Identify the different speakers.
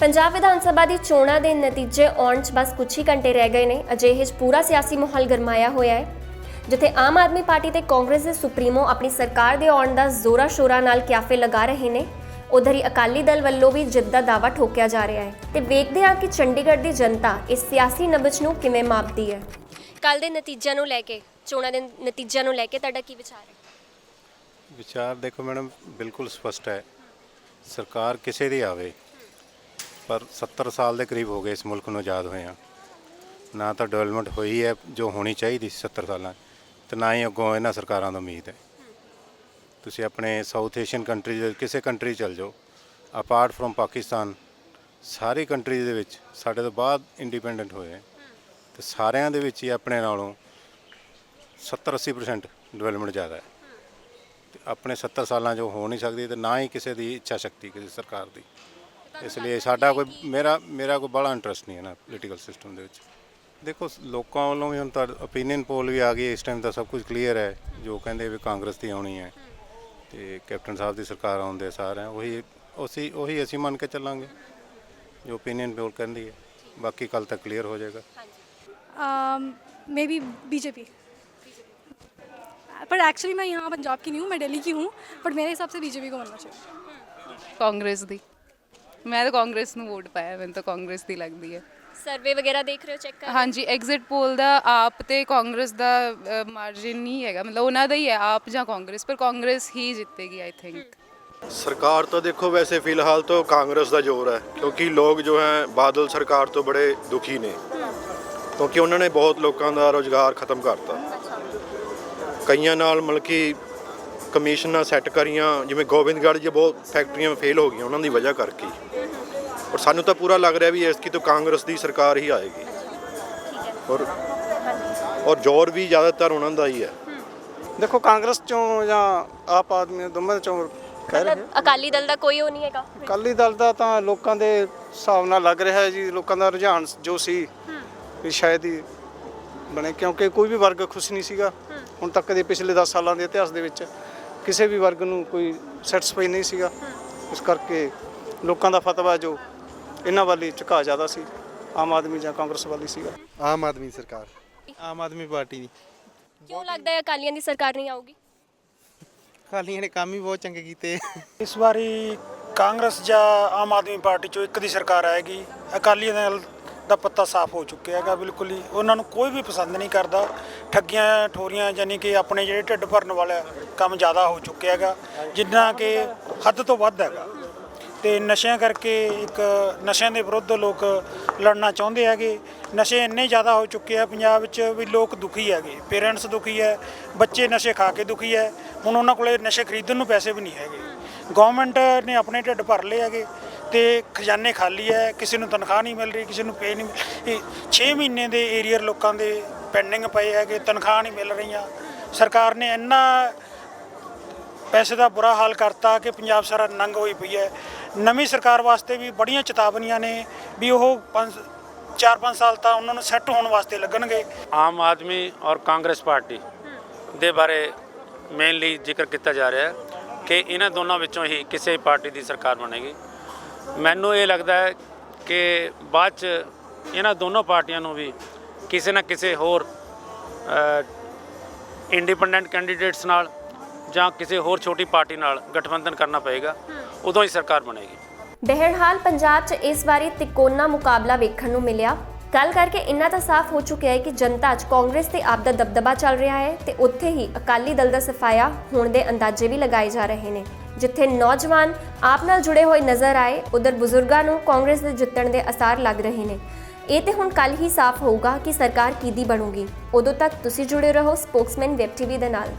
Speaker 1: ਪੰਜਾਬ ਵਿਧਾਨ ਸਭਾ ਦੀ ਚੋਣਾਂ ਦੇ ਨਤੀਜੇ ਆਉਣ 'ਚ ਬਸ ਕੁਝ ਹੀ ਘੰਟੇ ਰਹਿ ਗਏ ਨੇ, ਅਜਿਹੇ 'ਚ ਪੂਰਾ ਸਿਆਸੀ ਮਾਹੌਲ ਗਰਮਾਇਆ ਹੋਇਆ ਹੈ। ਜਿੱਥੇ ਆਮ ਆਦਮੀ ਪਾਰਟੀ ਤੇ ਕਾਂਗਰਸ ਦੇ ਸੁਪਰੀਮੋ ਆਪਣੀ ਸਰਕਾਰ ਦੇ ਆਉਣ ਦਾ ਜ਼ੋਰਾ ਸ਼ੋਰਾ ਨਾਲ ਕਿਆਫੇ ਲਗਾ ਰਹੇ ਨੇ, ਉਧਰ ਹੀ ਅਕਾਲੀ ਦਲ ਵੱਲੋਂ ਵੀ ਜਿੱਤ ਦਾ ਦਾਅਵਾ ਠੋਕਿਆ ਜਾ ਰਿਹਾ ਹੈ ਤੇ ਵੇਖਦੇ ਹਾਂ ਕਿ ਚੰਡੀਗੜ੍ਹ ਦੀ ਜਨਤਾ ਇਸ ਸਿਆਸੀ ਨਬਜ਼ ਨੂੰ ਕਿਵੇਂ ਮਾਪਦੀ ਹੈ। ਕੱਲ ਦੇ ਨਤੀਜਿਆਂ ਨੂੰ ਲੈ ਕੇ, ਚੋਣਾਂ ਦੇ ਨਤੀਜਿਆਂ ਨੂੰ ਲੈ ਕੇ ਤੁਹਾਡਾ ਕੀ ਵਿਚਾਰ ਹੈ?
Speaker 2: ਵਿਚਾਰ ਦੇਖੋ ਮੈਡਮ, ਬਿਲਕੁਲ ਸਪਸ਼ਟ ਹੈ। ਸਰਕਾਰ ਕਿਸੇ ਦੀ ਆਵੇ ਪਰ 70 ਸਾਲ ਦੇ ਕਰੀਬ ਹੋ ਗਏ ਇਸ ਮੁਲਕ ਨੂੰ ਆਜ਼ਾਦ ਹੋਇਆ ਨਾ ਤਾਂ ਡਿਵੈਲਪਮੈਂਟ ਹੋਈ ਹੈ ਜੋ ਹੋਣੀ ਚਾਹੀਦੀ ਸੀ 70 ਸਾਲਾਂ 'ਚ, ਤੇ ਨਾ ਹੀ ਅੱਗੋਂ ਇਹਨਾਂ ਸਰਕਾਰਾਂ ਤੋਂ ਉਮੀਦ ਹੈ। ਤੁਸੀਂ ਆਪਣੇ ਸਾਊਥ ਏਸ਼ੀਅਨ ਕੰਟਰੀ ਦੇ ਕਿਸੇ ਕੰਟਰੀ ਚਲ ਜਾਓ। ਅਪਾਰਟ ਫਰੋਮ ਪਾਕਿਸਤਾਨ ਸਾਰੀ ਕੰਟਰੀ ਦੇ ਵਿੱਚ ਸਾਡੇ ਤੋਂ ਬਾਅਦ ਇੰਡੀਪੈਂਡੈਂਟ ਹੋਏ ਹੈ। ਤੇ ਸਾਰਿਆਂ ਦੇ ਵਿੱਚ ਹੀ ਆਪਣੇ ਨਾਲੋਂ 70-80% ਡਿਵੈਲਪਮੈਂਟ ਜ਼ਿਆਦਾ ਹੈ। ਤੇ ਆਪਣੇ 70 ਸਾਲਾਂ ਜੋ ਹੋ ਨਹੀਂ ਸਕਦੀ ਤੇ ਨਾ ਹੀ ਕਿਸੇ ਦੀ ਇੱਛਾ ਸ਼ਕਤੀ ਕਿਸੇ ਸਰਕਾਰ ਦੀ। ਇਸ ਲਈ ਸਾਡਾ ਕੋਈ ਮੇਰਾ ਮੇਰਾ ਕੋਈ ਬੜਾ ਇੰਟਰਸਟ ਨਹੀਂ ਹੈ ਨਾ ਪੋਲੀਟੀਕਲ ਸਿਸਟਮ ਦੇ ਵਿੱਚ ਦੇਖੋ ਸ- ਲੋਕਾਂ ਵੱਲੋਂ ਵੀ ਹੁਣ ਤਾਂ ਓਪੀਨੀਅਨ ਪੋਲ ਵੀ ਆ ਗਈ ਇਸ ਟਾਈਮ ਤਾਂ ਸਭ ਕੁਝ ਕਲੀਅਰ ਹੈ ਜੋ ਕਹਿੰਦੇ ਵੀ ਕਾਂਗਰਸ ਦੀ ਆਉਣੀ ਹੈ ਤੇ ਕੈਪਟਨ ਸਾਹਿਬ ਦੀ ਸਰਕਾਰ ਆਉਂਦੇ ਸਾਰੇ ਉਹੀ ਉਸੀ ਉਹੀ ਅਸੀਂ ਮੰਨ ਕੇ ਚੱਲਾਂਗੇ ਜੋ ਓਪੀਨੀਅਨ ਪੋਲ ਕਹਿੰਦੀ ਹੈ ਬਾਕੀ ਕੱਲ ਤੱਕ ਕਲੀਅਰ ਹੋ ਜਾਏਗਾ
Speaker 3: मे बी बीजेपी पर एक्चुअली मैं यहाँ पंजाब की नहीं हूँ मैं दिल्ली की हूँ बट मेरे हिसाब से बीजेपी को बनना चाहिए
Speaker 4: ਕਾਂਗਰਸ ਦੀ ਮੈਂ ਤਾਂ ਕਾਂਗਰਸ ਨੂੰ ਵੋਟ ਪਾਇਆ ਮੈਨੂੰ ਤਾਂ ਕਾਂਗਰਸ ਦੀ ਲੱਗਦੀ ਹੈ।
Speaker 1: ਸਰਵੇ ਵਗੈਰਾ ਦੇਖ ਰਹੇ ਹੋ ਚੈੱਕ ਕਰ
Speaker 4: ਹਾਂਜੀ ਐਗਜ਼ਿਟ ਪੋਲ ਦਾ ਆਪ ਤੇ ਕਾਂਗਰਸ ਦਾ ਮਾਰਜਿਨ ਨਹੀਂ ਹੈਗਾ। ਮਤਲਬ ਉਹਨਾਂ ਦਾ ਹੀ ਹੈ ਆਪ ਜਾਂ ਕਾਂਗਰਸ ਪਰ ਕਾਂਗਰਸ ਹੀ ਜਿੱਤੇਗੀ ਆਈ ਥਿੰਕ
Speaker 5: ਸਰਕਾਰ ਤਾਂ ਦੇਖੋ ਵੈਸੇ ਫਿਲਹਾਲ ਤਾਂ ਕਾਂਗਰਸ ਦਾ ਜ਼ੋਰ ਹੈ ਕਿਉਂਕਿ ਲੋਕ ਜੋ ਹੈ ਬਾਦਲ ਸਰਕਾਰ ਤੋਂ ਬੜੇ ਦੁਖੀ ਨੇ। ਕਿਉਂਕਿ ਉਹਨਾਂ ਨੇ ਬਹੁਤ ਲੋਕਾਂ ਦਾ ਰੋਜ਼ਗਾਰ ਖਤਮ ਕਰਤਾ। ਕਈਆਂ ਨਾਲ ਮਤਲਬ ਕਿ ਕਮਿਸ਼ਨਾਂ ਸੈੱਟ ਕਰੀਆਂ ਜਿਵੇਂ ਗੋਬਿੰਦਗੜ੍ਹ 'ਚ ਬਹੁਤ ਫੈਕਟਰੀਆਂ ਫੇਲ ਹੋ ਗਈਆਂ ਉਹਨਾਂ ਦੀ ਵਜ੍ਹਾ ਕਰਕੇ। ਔਰ ਸਾਨੂੰ ਤਾਂ ਪੂਰਾ ਲੱਗ ਰਿਹਾ ਵੀ ਇਸ ਕੀ ਤੋਂ ਕਾਂਗਰਸ ਦੀ ਸਰਕਾਰ ਹੀ ਆਏਗੀ। ਔਰ ਔਰ ਜ਼ੋਰ ਵੀ ਜ਼ਿਆਦਾਤਰ ਉਹਨਾਂ ਦਾ ਹੀ ਹੈ।
Speaker 6: ਦੇਖੋ ਕਾਂਗਰਸ ਚੋਂ ਜਾਂ ਆਪ ਆਦਮੀ ਦੋਵਾਂ ਚੋਂ ਕਹਿ ਰਹੇ
Speaker 1: ਅਕਾਲੀ ਦਲ ਦਾ ਕੋਈ ਉਹ ਨਹੀਂ ਹੈਗਾ।
Speaker 6: ਅਕਾਲੀ ਦਲ ਦਾ ਤਾਂ ਲੋਕਾਂ ਦੇ ਹਿਸਾਬ ਨਾਲ ਲੱਗ ਰਿਹਾ ਹੈ ਜੀ ਲੋਕਾਂ ਦਾ ਰੁਝਾਨ ਜੋ ਸੀ ਵੀ ਸ਼ਾਇਦ ਹੀ ਬਣੇ ਕਿਉਂਕਿ ਕੋਈ ਵੀ ਵਰਗ ਖੁਸ਼ ਨਹੀਂ ਸੀਗਾ। ਹੁਣ ਤੱਕ ਦੇ ਪਿਛਲੇ 10 ਸਾਲਾਂ ਦੇ ਇਤਿਹਾਸ ਦੇ ਵਿੱਚ ਕਿਸੇ ਵੀ ਵਰਗ ਨੂੰ ਕੋਈ ਸੈਟੀਸਫਾਈ ਨਹੀਂ ਸੀਗਾ। ਇਸ ਕਰਕੇ ਲੋਕਾਂ ਦਾ ਫਤਵਾ ਜੋ ਇਹਨਾਂ ਵਾਲੀ ਝੁਕਾਅ ਜ਼ਿਆਦਾ ਸੀ ਆਮ ਆਦਮੀ ਜਾਂ ਕਾਂਗਰਸ ਵਾਲੀ ਸੀਗਾ।
Speaker 7: ਆਮ ਆਦਮੀ ਸਰਕਾਰ। ਆਮ ਆਦਮੀ ਪਾਰਟੀ ਦੀ।
Speaker 1: ਕਿਉਂ ਲੱਗਦਾ ਹੈ ਅਕਾਲੀਆਂ ਦੀ ਸਰਕਾਰ ਨਹੀਂ ਆਊਗੀ?
Speaker 7: ਖਾਲੀਆਂ ਨੇ ਕੰਮ ਹੀ ਬਹੁਤ ਚੰਗੇ ਕੀਤੇ।
Speaker 8: ਇਸ ਵਾਰੀ ਕਾਂਗਰਸ ਜਾਂ ਆਮ ਆਦਮੀ ਪਾਰਟੀ ਚੋਂ ਇੱਕ ਦੀ ਸਰਕਾਰ ਆਏਗੀ। ਅਕਾਲੀ ਦਲ ਦਾ ਪੱਤਾ ਸਾਫ਼ ਹੋ ਚੁੱਕਿਆ ਹੈਗਾ ਬਿਲਕੁਲ ਹੀ। ਉਹਨਾਂ ਨੂੰ ਕੋਈ ਵੀ ਪਸੰਦ ਨਹੀਂ ਕਰਦਾ। ਠੱਗੀਆਂ ਠੋਰੀਆਂ ਯਾਨੀ ਕਿ ਆਪਣੇ ਜਿਹੜੇ ਢਿੱਡ ਭਰਨ ਵਾਲਾ ਕੰਮ ਜ਼ਿਆਦਾ ਹੋ ਚੁੱਕਿਆ ਹੈਗਾ। ਜਿੰਨਾ ਕਿ ਹੱਦ ਤੋਂ ਵੱਧ ਹੈਗਾ। ਤੇ ਨਸ਼ਿਆਂ ਕਰਕੇ ਇੱਕ ਨਸ਼ਿਆਂ ਦੇ ਵਿਰੁੱਧ ਲੋਕ ਲੜਨਾ ਚਾਹੁੰਦੇ ਹੈਗੇ। ਨਸ਼ੇ ਇੰਨੇ ਜ਼ਿਆਦਾ ਹੋ ਚੁੱਕੇ ਆ ਪੰਜਾਬ ਵਿੱਚ ਵੀ ਲੋਕ ਦੁਖੀ ਹੈਗੇ। ਪੇਰੈਂਟਸ ਦੁਖੀ ਹੈ, ਬੱਚੇ ਨਸ਼ੇ ਖਾ ਕੇ ਦੁਖੀ ਹੈ। ਹੁਣ ਉਹਨਾਂ ਕੋਲੇ ਨਸ਼ੇ ਖਰੀਦਣ ਨੂੰ ਪੈਸੇ ਵੀ ਨਹੀਂ ਹੈਗੇ। ਗਵਰਨਮੈਂਟ ਨੇ ਆਪਣੇ ਢਿੱਡ ਭਰ ਲਏ ਹੈਗੇ ਤੇ ਖਜ਼ਾਨੇ ਖਾਲੀ ਹੈ, ਕਿਸੇ ਨੂੰ ਤਨਖਾਹ ਨਹੀਂ ਮਿਲ ਰਹੀ, ਕਿਸੇ ਨੂੰ ਪੇ ਨਹੀਂ ਮਿਲ- ਇਹ 6 ਮਹੀਨੇ ਦੇ ਏਰੀਅਰ ਲੋਕਾਂ ਦੇ ਪੈਂਡਿੰਗ ਪਏ ਹੈਗੇ, ਤਨਖਾਹ ਨਹੀਂ ਮਿਲ ਰਹੀਆਂ। ਸਰਕਾਰ ਨੇ ਇੰਨਾ ਪੈਸੇ ਦਾ ਬੁਰਾ ਹਾਲ ਕਰਤਾ ਕਿ ਪੰਜਾਬ ਸਾਰਾ ਨੰਗ ਹੋਈ ਪਈ ਹੈ। ਨਵੀਂ ਸਰਕਾਰ ਵਾਸਤੇ ਵੀ ਬੜੀਆਂ ਚੇਤਾਵਨੀਆਂ ਨੇ ਵੀ ਉਹ 5 4-5 ਸਾਲ ਤਾਂ ਉਹਨਾਂ ਨੂੰ ਸੈੱਟ ਹੋਣ ਵਾਸਤੇ ਲੱਗਣਗੇ।
Speaker 9: ਆਮ ਆਦਮੀ ਔਰ ਕਾਂਗਰਸ ਪਾਰਟੀ ਦੇ ਬਾਰੇ ਮੇਨਲੀ ਜ਼ਿਕਰ ਕੀਤਾ ਜਾ ਰਿਹਾ ਹੈ ਕਿ ਇਹਨਾਂ ਦੋਨਾਂ ਵਿੱਚੋਂ ਹੀ ਕਿਸੇ ਪਾਰਟੀ ਦੀ ਸਰਕਾਰ ਬਣੇਗੀ। ਮੈਨੂੰ ਇਹ ਲੱਗਦਾ ਹੈ ਕਿ ਬਾਅਦ ਚ ਇਹਨਾਂ ਦੋਨੋਂ ਪਾਰਟੀਆਂ ਨੂੰ ਵੀ ਕਿਸੇ ਨਾ ਕਿਸੇ ਹੋਰ ਇੰਡੀਪੈਂਡੈਂਟ ਕੈਂਡੀਡੇਟਸ ਨਾਲ ਜਾਂ ਕਿਸੇ ਹੋਰ ਛੋਟੀ ਪਾਰਟੀ ਨਾਲ ਗਠਬੰਧਨ ਕਰਨਾ ਪਏਗਾ, ਉਦੋਂ ਹੀ ਸਰਕਾਰ ਬਣੇਗੀ।
Speaker 1: ਬਹਿਰਹਾਲ ਪੰਜਾਬ 'ਚ ਇਸ ਵਾਰੀ ਤਿਕੋਨਾ ਮੁਕਾਬਲਾ ਵੇਖਣ ਨੂੰ ਮਿਲਿਆ। ਗੱਲ ਕਰਕੇ ਇੰਨਾ ਤਾਂ ਸਾਫ਼ ਹੋ ਚੁੱਕਿਆ ਹੈ ਕਿ ਜਨਤਾ 'ਚ ਕਾਂਗਰਸ ਤੇ ਆਪ ਦਾ ਦਬਦਬਾ ਚੱਲ ਰਿਹਾ ਹੈ ਤੇ ਉੱਥੇ ਹੀ ਅਕਾਲੀ ਦਲ ਦਾ ਸਫਾਇਆ ਹੋਣ ਦੇ ਅੰਦਾਜ਼ੇ ਵੀ ਲਗਾਏ ਜਾ ਰਹੇ ਨੇ। ਜਿੱਥੇ ਨੌਜਵਾਨ ਆਪ ਨਾਲ ਜੁੜੇ ਹੋਏ ਨਜ਼ਰ ਆਏ, ਉਧਰ ਬਜ਼ੁਰਗਾਂ ਨੂੰ ਕਾਂਗਰਸ ਦੇ ਜਿੱਤਣ ਦੇ ਅਸਾਰ ਲੱਗ ਰਹੇ ਨੇ। ਇਹ ਤੇ ਹੁਣ ਕੱਲ ਹੀ ਸਾਫ਼ ਹੋਊਗਾ ਕਿ ਸਰਕਾਰ ਕਿਹਦੀ ਬਣੂਗੀ। ਉਦੋਂ ਤੱਕ ਤੁਸੀਂ ਜੁੜੇ ਰਹੋ ਸਪੋਕਸਮੈਨ ਵੈਬ ਟੀਵੀ ਦੇ ਨਾਲ।